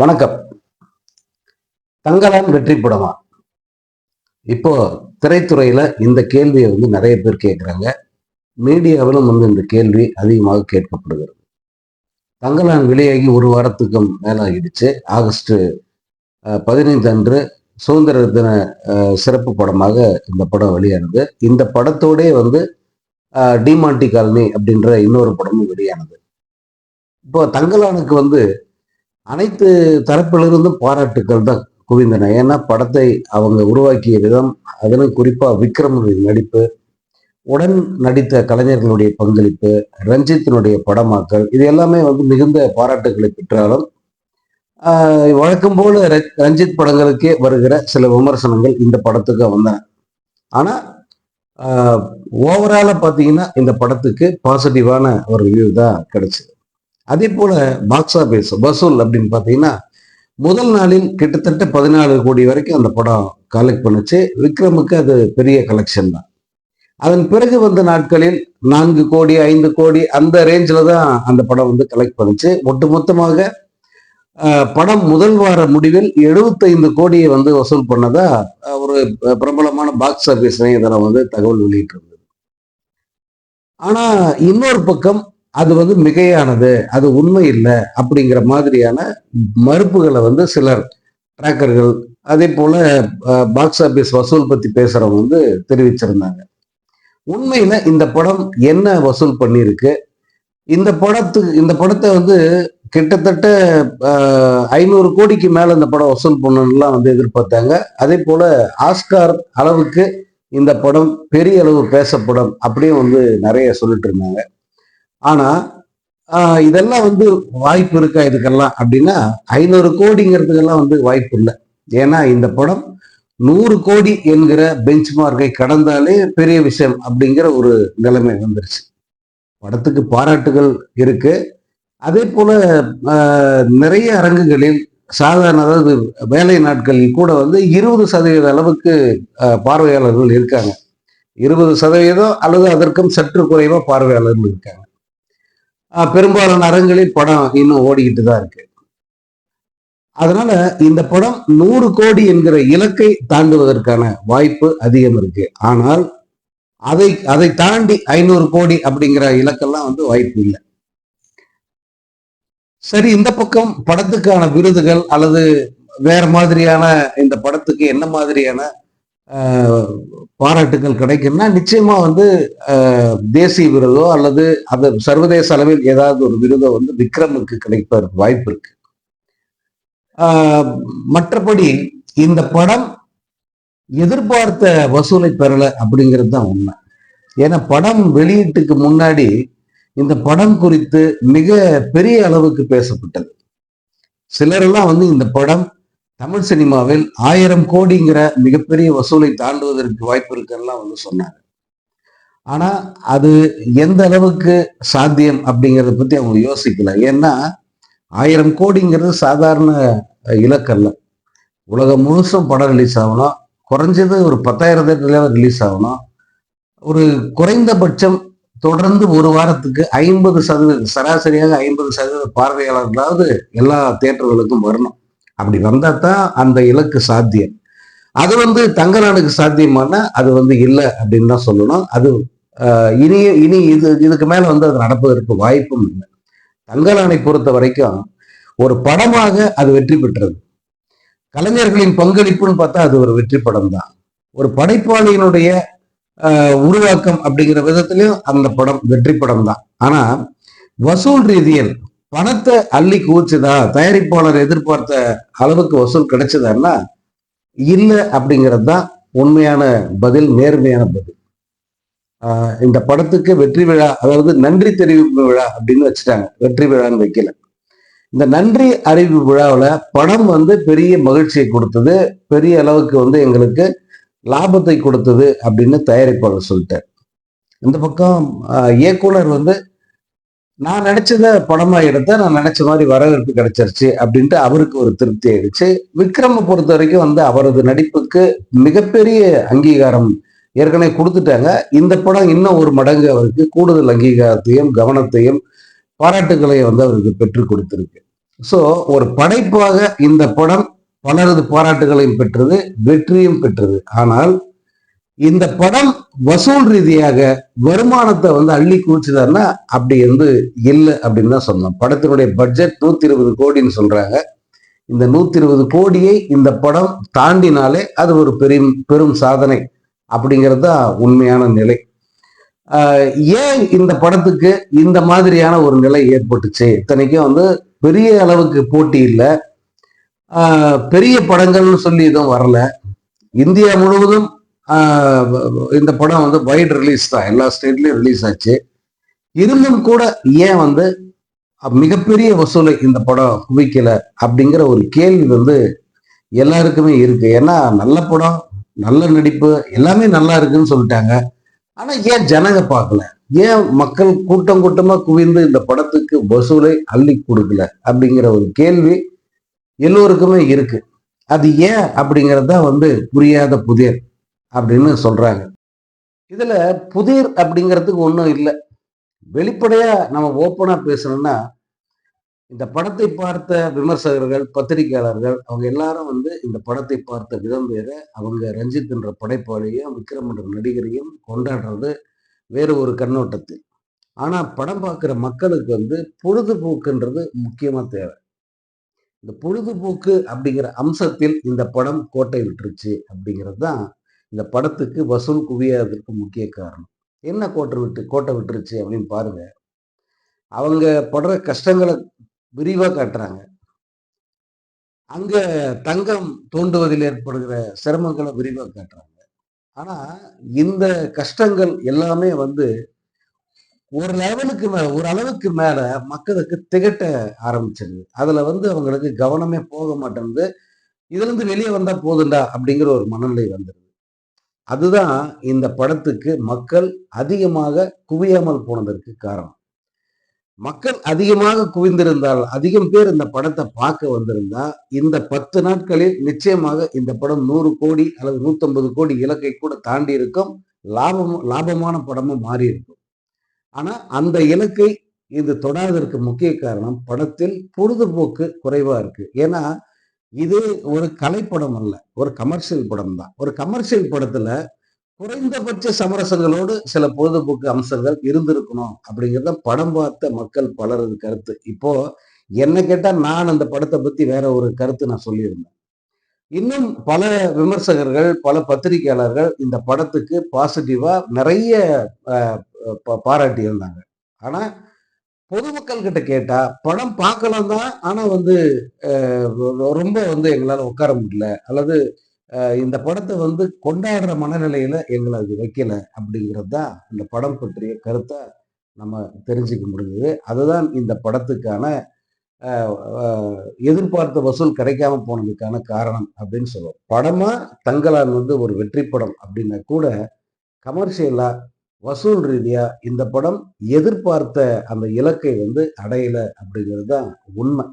வணக்கம். தங்கலான் வெற்றி படமா? இப்போ திரைத்துறையில இந்த கேள்வியை வந்து நிறைய பேர் கேட்குறாங்க மீடியாவிலும் வந்து இந்த கேள்வி அதிகமாக கேட்கப்படுகிறது. தங்கலான் வெளியாகி ஒரு வாரத்துக்கும் மேலாகிடுச்சு. ஆகஸ்ட் பதினைந்து அன்று சுதந்திர தின சிறப்பு படமாக இந்த படம் வெளியானது. இந்த படத்தோடே வந்து டிமாண்டி காலனி அப்படின்ற இன்னொரு படமும் வெளியானது. இப்போ தங்கலானுக்கு வந்து அனைத்து தரப்பிலிருந்தும் பாராட்டுக்கள் தான் குவிந்தன. ஏன்னா படத்தை அவங்க உருவாக்கிய விதம் அதிலும் குறிப்பா விக்ரமுடைய நடிப்பு உடன் நடித்த கலைஞர்களுடைய பங்களிப்பு ரஞ்சித்தினுடைய படமாக்கல் இது எல்லாமே வந்து மிகுந்த பாராட்டுகளை பெற்றாலும் வழக்கம் போல ரஞ்சித் படங்களுக்கே வருகிற சில விமர்சனங்கள் இந்த படத்துக்கு வந்தன. ஆனா ஓவராலா பார்த்தீங்கன்னா இந்த படத்துக்கு பாசிட்டிவான ஒரு வியூ தான் கிடைச்சது. அதே போல பாக்ஸ் ஆபீஸ் வசூல் அப்படின்னு பார்த்தீங்கன்னா முதல் நாளில் கிட்டத்தட்ட பதினாலு கோடி வரைக்கும் அந்த படம் கலெக்ட் பண்ணுச்சு. விக்ரமுக்கு அது பெரிய கலெக்ஷன் தான். அதன் பிறகு வந்த நாட்களில் நான்கு கோடி ஐந்து கோடி அந்த ரேஞ்சில் தான் அந்த படம் வந்து கலெக்ட் பண்ணுச்சு. ஒட்டுமொத்தமாக அஹ், படம் முதல் வார முடிவில் 75 கோடியை வந்து வசூல் பண்ணதா ஒரு பிரபலமான பாக்ஸ் ஆஃபீஸ் இணையதளம் வந்து தகவல் வெளியிட்டிருந்தது. ஆனா இன்னொரு பக்கம் அது வந்து மிகையானது அது உண்மை இல்லை அப்படிங்கிற மாதிரியான மறுப்புகளை வந்து சிலர் டிராக்கர்கள் அதே போல பாக்ஸ் ஆபீஸ் வசூல் பத்தி பேசுறவங்க வந்து தெரிவிச்சிருந்தாங்க. உண்மையில இந்த படம் என்ன வசூல் பண்ணியிருக்கு? இந்த படத்துக்கு இந்த படத்தை வந்து கிட்டத்தட்ட ஐநூறு கோடிக்கு மேல இந்த படம் வசூல் பண்ணணும்லாம் வந்து எதிர்பார்த்தாங்க. அதே போல ஆஸ்கார் அளவுக்கு இந்த படம் பெரிய அளவு பேசப்படும் அப்படியும் வந்து நிறைய சொல்லிட்டு இருந்தாங்க. ஆனா இதெல்லாம் வந்து வாய்ப்பு இருக்கா இதுக்கெல்லாம் அப்படின்னா ஐநூறு கோடிங்கிறதுக்கெல்லாம் வந்து வாய்ப்பு இல்லை. ஏன்னா இந்த படம் நூறு கோடி என்கிற பெஞ்ச் மார்க்கை கடந்தாலே பெரிய விஷயம் அப்படிங்கிற ஒரு நிலைமை வந்துருச்சு. படத்துக்கு பாராட்டுகள் இருக்கு. அதே போல நிறைய அரங்குகளில் சாதாரண அதாவது வேலை நாட்களில் கூட வந்து இருபது சதவீத அளவுக்கு பார்வையாளர்கள் இருக்காங்க. இருபது சதவீதம் அல்லது அதற்கும் சற்று குறைவா பார்வையாளர்கள் இருக்காங்க. பெரும்பாலான அரங்களில் படம் இன்னும் ஓடிக்கிட்டு தான் இருக்கு. அதனால இந்த படம் நூறு கோடி என்கிற இலக்கை தாண்டுவதற்கான வாய்ப்பு அதிகம் இருக்கு. ஆனால் அதை அதை தாண்டி ஐநூறு கோடி அப்படிங்கிற இலக்கெல்லாம் வந்து வாய்ப்பு இல்லை. சரி இந்த பக்கம் படத்துக்கான விருதுகள் அல்லது வேற மாதிரியான இந்த படத்துக்கு என்ன மாதிரியான பாராட்டுகள் கிடைக்கும்னா நிச்சயமா வந்து ஆஹ், தேசிய விருதோ அல்லது அது சர்வதேச அளவில் ஏதாவது ஒரு விருதோ வந்து விக்ரமுக்கு கிடைப்பதற்கு வாய்ப்பு இருக்கு. ஆஹ், மற்றபடி இந்த படம் எதிர்பார்த்த வசூலை பெறல அப்படிங்கிறது தான் உண்மை. ஏன்னா படம் வெளியீட்டுக்கு முன்னாடி இந்த படம் குறித்து மிக பெரிய அளவுக்கு பேசப்பட்டது. சிலரெல்லாம் வந்து இந்த படம் தமிழ் சினிமாவில் ஆயிரம் கோடிங்கிற மிகப்பெரிய வசூலை தாண்டுவதற்கு வாய்ப்பு இருக்குலாம் வந்து சொன்னாங்க ஆனா அது எந்த அளவுக்கு சாத்தியம் அப்படிங்கிறத பத்தி அவங்க யோசிக்கல. ஏன்னா ஆயிரம் கோடிங்கிறது சாதாரண இலக்கல்ல. உலகம் முழுசும் படம் ரிலீஸ் ஆகணும். குறைஞ்சது ஒரு பத்தாயிரம் தேட்டர்ல ரிலீஸ் ஆகணும். ஒரு குறைந்தபட்சம் தொடர்ந்து ஒரு வாரத்துக்கு ஐம்பது சதவீதம் சராசரியாக ஐம்பது சதவீத பார்வையாளர்களாவது எல்லா தேட்டர்களுக்கும் வரணும். அப்படி வந்தா தான் அந்த இலக்கு சாத்தியம். அது வந்து தங்கநாடுக்கு சாத்தியமானா அது வந்து இல்லை அப்படின்னு தான் சொல்லணும். அது ஆஹ், இனி இனி இது இதுக்கு மேல வந்து அது நடப்பதற்கு வாய்ப்பும் இல்லை. தங்கலானை பொறுத்த வரைக்கும் ஒரு படமாக அது வெற்றி பெற்றது. கலைஞர்களின் பங்களிப்புன்னு பார்த்தா அது ஒரு வெற்றி படம் தான். ஒரு படைப்பாளியினுடைய ஆஹ், உருவாக்கம் அப்படிங்கிற விதத்திலையும் அந்த படம் வெற்றி படம் தான். ஆனா வசூல் ரீதியில் பணத்தை அள்ளி குவிச்சுதா தயாரிப்பாளர் எதிர்பார்த்த அளவுக்கு வசூல் கிடைச்சதான்னா இல்லை அப்படிங்கிறது தான் உண்மையான பதில் நேர்மையான பதில். இந்த படத்துக்கு வெற்றி விழா அதாவது நன்றி தெரிவிப்பு விழா அப்படின்னு வச்சுட்டாங்க. வெற்றி விழான்னு வைக்கல. இந்த நன்றி அறிவிப்பு விழாவில் படம் வந்து பெரிய மகிழ்ச்சியை கொடுத்தது பெரிய அளவுக்கு வந்து எங்களுக்கு லாபத்தை கொடுத்தது அப்படின்னு தயாரிப்பாளர் சொல்லிட்டார். இந்த பக்கம் இயக்குனர் வந்து நான் நினைச்சத படமா எடுத்தா நான் நினைச்ச மாதிரி வரவேற்பு கிடைச்சிருச்சு அப்படின்ட்டு அவருக்கு ஒரு திருப்தி ஆயிடுச்சு. விக்ரம பொறுத்த வரைக்கும் வந்து அவரது நடிப்புக்கு மிகப்பெரிய அங்கீகாரம் ஏற்கனவே கொடுத்துட்டாங்க. இந்த படம் இன்னும் ஒரு மடங்கு அவருக்கு கூடுதல் அங்கீகாரத்தையும் கவனத்தையும் பாராட்டுகளையும் வந்து அவருக்கு பெற்றுக் கொடுத்துருக்கு. ஸோ ஒரு படைப்பாக இந்த படம் பலரது பாராட்டுகளையும் பெற்றது வெற்றியும் பெற்றது. ஆனால் இந்த படம் வசூல் ரீதியாக வருமானத்தை வந்து அள்ளி குவிச்சுதாருன்னா அப்படி வந்து இல்லை அப்படின்னு தான் சொன்னோம் படத்தினுடைய பட்ஜெட் நூத்தி இருபது கோடின்னு சொல்றாங்க. இந்த நூத்தி இருபது கோடியை இந்த படம் தாண்டினாலே அது ஒரு பெரும் பெரும் சாதனை அப்படிங்கிறது தான் உண்மையான நிலை. ஆஹ் ஏன் இந்த படத்துக்கு இந்த மாதிரியான ஒரு நிலை ஏற்பட்டுச்சு? இத்தனைக்கும் வந்து பெரிய அளவுக்கு போட்டி இல்லை. ஆஹ் பெரிய படங்கள்னு சொல்லி எதுவும் வரல. இந்தியா முழுவதும் இந்த படம் வந்து வைட் ரிலீஸ் தான். எல்லா ஸ்டேட்லயும் ரிலீஸ் ஆச்சு. இருந்தும் கூட ஏன் வந்து மிகப்பெரிய வசூலை இந்த படம் குவிக்கல அப்படிங்கிற ஒரு கேள்வி வந்து எல்லாருக்குமே இருக்கு. ஏன்னா நல்ல படம் நல்ல நடிப்பு எல்லாமே நல்லா இருக்குன்னு சொல்லிட்டாங்க. ஆனா ஏன் ஜனங்க பார்க்கல? ஏன் மக்கள் கூட்டம் கூட்டமா குவிந்து இந்த படத்துக்கு வசூலை அள்ளி கொடுக்கல அப்படிங்கிற ஒரு கேள்வி எல்லோருக்குமே இருக்கு. அது ஏன் அப்படிங்கறத வந்து புரியாத புதியர் அப்படின்னு சொல்கிறாங்க இதில் புதிர் அப்படிங்கிறதுக்கு ஒன்றும் இல்லை. வெளிப்படையாக நம்ம ஓப்பனாக பேசணும்னா இந்த படத்தை பார்த்த விமர்சகர்கள் பத்திரிகையாளர்கள் அவங்க எல்லாரும் வந்து இந்த படத்தை பார்த்த விதம் வேற அவங்க ரஞ்சித் என்ற படைப்பாளியும் விக்ரம் என்ற நடிகரையும் கொண்டாடுறது வேறு ஒரு கண்ணோட்டத்தில். ஆனால் படம் பார்க்குற மக்களுக்கு வந்து பொழுதுபோக்குன்றது முக்கியமாக தேவை. இந்த பொழுதுபோக்கு அப்படிங்கிற அம்சத்தில் இந்த படம் கோட்டை விட்டுருச்சு அப்படிங்கிறது தான் இந்த படத்துக்கு வசூல் குவியாததற்கு முக்கிய காரணம். என்ன கோட்டை விட்டு கோட்டை விட்டுருச்சு அப்படின்னு பாருங்க. அவங்க படுற கஷ்டங்களை விரிவா காட்டுறாங்க. அங்க தங்கம் தோண்டுவதில் ஏற்படுகிற சிரமங்களை விரிவா காட்டுறாங்க. ஆனா இந்த கஷ்டங்கள் எல்லாமே வந்து ஒரு லெவலுக்கு மேல ஒரு அளவுக்கு மேல மக்களுக்கு திகட்ட ஆரம்பிச்சிருது. அதுல வந்து அவங்களுக்கு கவனமே போக மாட்டேங்குது. இதுல இருந்து வெளியே வந்தா போதுண்டா அப்படிங்கிற ஒரு மனநிலை வந்துடுது அதுதான் இந்த படத்துக்கு மக்கள் அதிகமாக குவியாமல் போனதற்கு காரணம். மக்கள் அதிகமாக குவிந்திருந்தால் அதிகம் பேர் இந்த படத்தை பார்க்க வந்திருந்தா இந்த பத்து நாட்களில் நிச்சயமாக இந்த படம் நூறு கோடி அல்லது நூத்தம்பது கோடி இலக்கை கூட தாண்டி இருக்கும் லாபம் லாபமான படமும் மாறி இருக்கும். ஆனா அந்த இலக்கை இது தொடாததற்கு முக்கிய காரணம் படத்தில் பொழுதுபோக்கு குறைவா இருக்கு. ஏன்னா இது ஒரு கலைப்படம் அல்ல ஒரு கமர்ஷியல் படம் தான் ஒரு கமர்ஷியல் படத்துல குறைந்தபட்ச சமரசங்களோடு சில பொழுதுபோக்கு அம்சங்கள் இருந்திருக்கணும் அப்படிங்கிறத படம் பார்த்த மக்கள் பலரது கருத்து. இப்போ என்ன கேட்டால் நான் அந்த படத்தை பத்தி வேற ஒரு கருத்து நான் சொல்லியிருந்தேன். இன்னும் பல விமர்சகர்கள் பல பத்திரிகையாளர்கள் இந்த படத்துக்கு பாசிட்டிவா நிறைய பாராட்டி இருந்தாங்க ஆனா பொதுமக்கள் கிட்ட கேட்டா படம் பார்க்கலாம் தான் ஆனா வந்து ரொம்ப வந்து எங்களால் உட்கார முடியல. அல்லது இந்த படத்தை வந்து கொண்டாடுற மனநிலையில எங்களை அது வைக்கல அப்படிங்கிறது தான் இந்த படம் பற்றிய கருத்தை நம்ம தெரிஞ்சுக்க முடியுது அதுதான் இந்த படத்துக்கான எதிர்பார்த்த வசூல் கிடைக்காம போனதுக்கான காரணம் அப்படின்னு சொல்லுவோம். படமா தங்கலான் வந்து ஒரு வெற்றி படம் அப்படின்னா கூட கமர்ஷியலா வசூல் ரீதியா இந்த படம் எதிர்பார்த்த அந்த இலக்கை வந்து அடையல அப்படிங்கிறது தான் உண்மை.